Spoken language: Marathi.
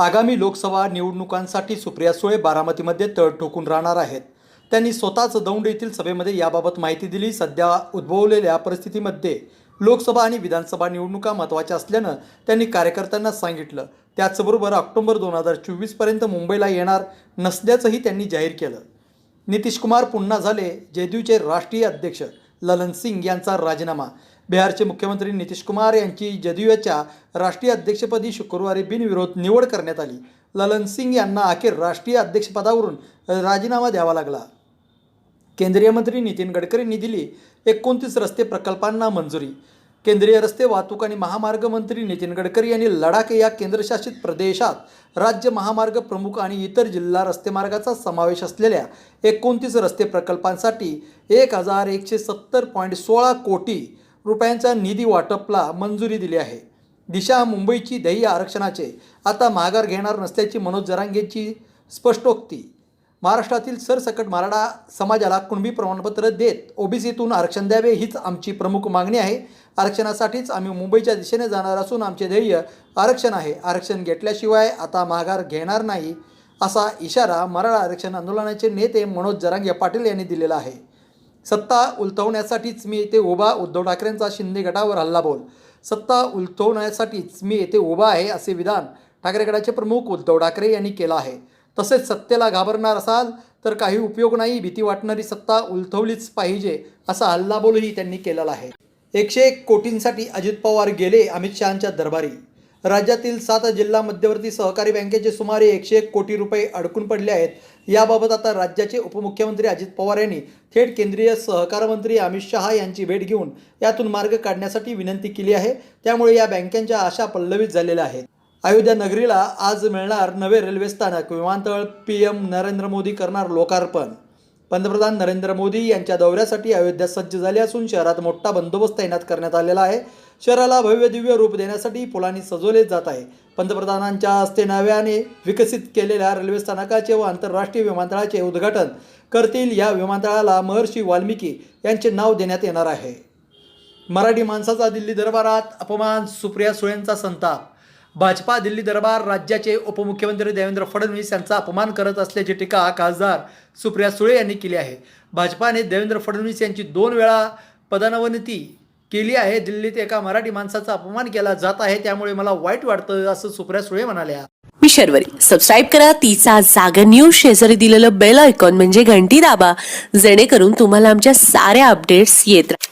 आगामी लोकसभा निवडणुकांसाठी सुप्रिया सुळे बारामतीमध्ये तळ ठोकून राहणार आहेत. त्यांनी स्वतःच दौंड येथील सभेमध्ये याबाबत माहिती दिली. सध्या उद्भवलेल्या परिस्थितीमध्ये लोकसभा आणि विधानसभा निवडणुका महत्त्वाच्या असल्यानं त्यांनी कार्यकर्त्यांना सांगितलं. त्याचबरोबर ऑक्टोबर दोन हजार चोवीसपर्यंत मुंबईला येणार नसल्याचंही त्यांनी जाहीर केलं. नितीश कुमार पुन्हा झाले. जेडीयूचे राष्ट्रीय अध्यक्ष ललन सिंग यांचा राजीनामा. बिहारचे मुख्यमंत्री नितीश कुमार यांची जदयूच्या राष्ट्रीय अध्यक्षपदी शुक्रवारी बिनविरोध निवड करण्यात आली. ललन सिंग यांना अखेर राष्ट्रीय अध्यक्षपदावरून राजीनामा द्यावा लागला. केंद्रीय मंत्री नितीन गडकरींनी दिली एकोणतीस रस्ते प्रकल्पांना मंजुरी. केंद्रीय रस्ते वाहतूक आणि महामार्ग मंत्री नितीन गडकरी यांनी लडाख या केंद्रशासित प्रदेशात राज्य महामार्ग प्रमुख आणि इतर जिल्हा रस्ते मार्गाचा समावेश असलेल्या एकोणतीस रस्ते प्रकल्पांसाठी एक हजार एकशे सत्तर पॉईंट सोळा कोटी रुपयांचा निधी वाटपला मंजुरी दिली आहे. दिशा मुंबईची दही आरक्षणाचे. आता माघार घेणार नसल्याची मनोज जरांगेची स्पष्टोक्ती. महाराष्ट्रातील सरसकट मराठा समाजाला कुणबी प्रमाणपत्र देत ओबीसीतून आरक्षण द्यावे हीच आमची प्रमुख मागणी आहे. आरक्षणासाठीच आम्ही मुंबईच्या दिशेने जाणार असून आमचे ध्येय आरक्षण आहे. आरक्षण घेतल्याशिवाय आता माघार घेणार नाही असा इशारा मराठा आरक्षण आंदोलनाचे नेते मनोज जरांगे पाटील यांनी दिलेला आहे. सत्ता उलथवण्यासाठीच मी येथे उभा उद्धव ठाकरेंचा शिंदे गटावर हल्लाबोल सत्ता उलथवण्यासाठीच मी येथे उभा आहे असे विधान ठाकरे गटाचे प्रमुख उद्धव ठाकरे यांनी केलं आहे. तसेच सत्तेला घाबरणार असाल तर काही उपयोग नाही भीती वाटणारी सत्ता उलथवलीच पाहिजे असा हल्लाबोलही त्यांनी केलेला आहे. एकशे एक कोटींसाठी अजित पवार गेले अमित शहांच्या दरबारी. राज्यातील सात जिल्हा मध्यवर्ती सहकारी बँकेचे सुमारे एकशे एक कोटी रुपये अडकून पडले आहेत. याबाबत आता राज्याचे उपमुख्यमंत्री अजित पवार यांनी थेट केंद्रीय सहकार मंत्री अमित शहा यांची भेट घेऊन यातून मार्ग काढण्यासाठी विनंती केली आहे. त्यामुळे या बँकांच्या आशा पल्लवित झालेल्या आहेत. अयोध्या नगरीला आज मिळणार नवे रेल्वे स्थानक. विमानतळ पी एम नरेंद्र मोदी करणार लोकार्पण. पंतप्रधान नरेंद्र मोदी यांच्या दौऱ्यासाठी अयोध्या सज्ज झाली असून शहरात मोठा बंदोबस्त तैनात करण्यात आलेला आहे. शहराला भव्य दिव्य रूप देण्यासाठी फुलांनी सजवले जात आहे. पंतप्रधानांच्या हस्ते नव्याने विकसित केलेल्या रेल्वे स्थानकाचे व आंतरराष्ट्रीय विमानतळाचे उद्घाटन करतील या विमानतळाला महर्षी वाल्मिकी यांचे नाव देण्यात येणार आहे. मराठी माणसाचा दिल्ली दरबारात अपमान सुप्रिया सुळेंचा संताप भाजपा दिल्ली दरबार राज्याचे उपमुख्यमंत्री देवेंद्र फडणवीस यांचा अपमान करत असल्याची टीका खासदार सुप्रिया सुळे यांनी केली आहे. भाजपाने देवेंद्र फडणवीस यांची दोन वेळा पदानवनती केली आहे. दिल्लीत एका मराठी माणसाचा अपमान केला जात आहे त्यामुळे मला वाईट वाटतं असं सुप्रिया सुळे म्हणाल्या. मी शर्वरी. सबस्क्राईब करा तिचा जागर न्यूज शेजारी दिलेलं बेल आयकॉन म्हणजे घंटी दाबा जेणेकरून तुम्हाला आमच्या साऱ्या अपडेट्स येत राहतात